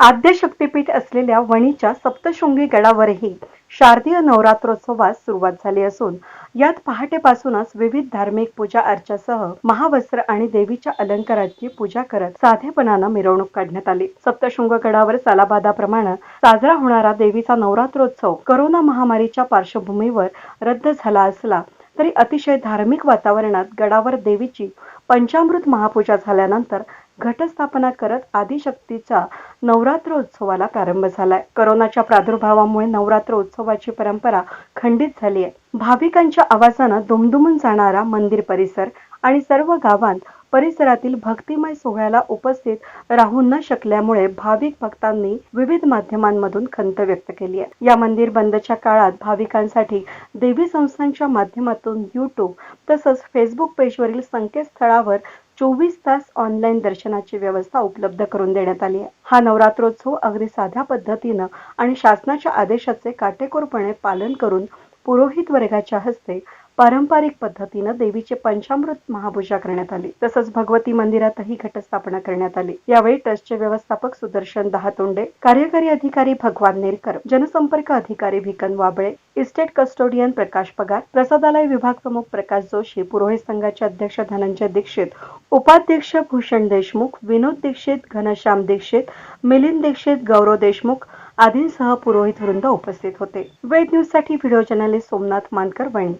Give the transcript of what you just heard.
आद्य शक्तीपीठ असलेल्या वणीच्या सप्तशृंगी गडावरही शारदीय नवरात्रोत्सवास सुरुवात झाली असून यात पहाटेपासूनच विविध धार्मिक पूजा अर्चासह महावस्त्र आणि देवीच्या अलंकाराची पूजा करत साधेपणानं मिरवणूक काढण्यात आली. सप्तशृंग गडावर सालाबादाप्रमाणे साजरा होणारा देवीचा नवरात्रोत्सव करोना महामारीच्या पार्श्वभूमीवर रद्द झाला असला तरी अतिशय धार्मिक वातावरणात गडावर देवीची पंचामृत महापूजा झाल्यानंतर घटस्थापना करत आदिशक्तीचा नवरात्रोत्सवाला प्रारंभ झालाय. करोनाच्या प्रादुर्भावामुळे नवरात्र उत्सवाची परंपरा खंडित झाली आहे. भाविकांच्या आवाजानं दुमदुमून जाणारा मंदिर परिसर आणि सर्व गावांत परिसरातील भक्तिमय सोहळ्याला उपस्थित राहू न शकल्यामुळे भाविक भक्तांनी विविध माध्यमांमधून खंत व्यक्त केली आहे. या मंदिर बंदच्या काळात भाविकांसाठी देवी संस्थांच्या माध्यमातून युट्यूब तसंच फेसबुक पेजवरील संकेतस्थळावर चोवीस तास ऑनलाईन दर्शनाची व्यवस्था उपलब्ध करून देण्यात आली आहे. हा नवरात्रोत्सव अगदी साध्या पद्धतीनं आणि शासनाच्या आदेशाचे काटेकोरपणे पालन करून पुरोहित वर्गाच्या हस्ते पारंपरिक पद्धतीनं देवीचे पंचामृत महापूजा करण्यात आली. तसंच भगवती मंदिरातही घटस्थापना करण्यात आली. यावेळी ट्रस्टचे व्यवस्थापक सुदर्शन दहातोंडे कार्यकारी अधिकारी भगवान नेरकर जनसंपर्क अधिकारी भिकन वाबळे इस्टेट कस्टोडियन प्रकाश पगार प्रसादालय विभाग प्रमुख प्रकाश जोशी पुरोहित संघाचे अध्यक्ष धनंजय दीक्षित उपाध्यक्ष भूषण देशमुख विनोद दीक्षित घनश्याम दीक्षित मिलिंद दीक्षित गौरव देशमुख आदींसह पुरोहित वृंद उपस्थित होते. वेद न्यूजसाठी व्हिडिओ जर्नलिस्ट सोमनाथ मानकर वणी.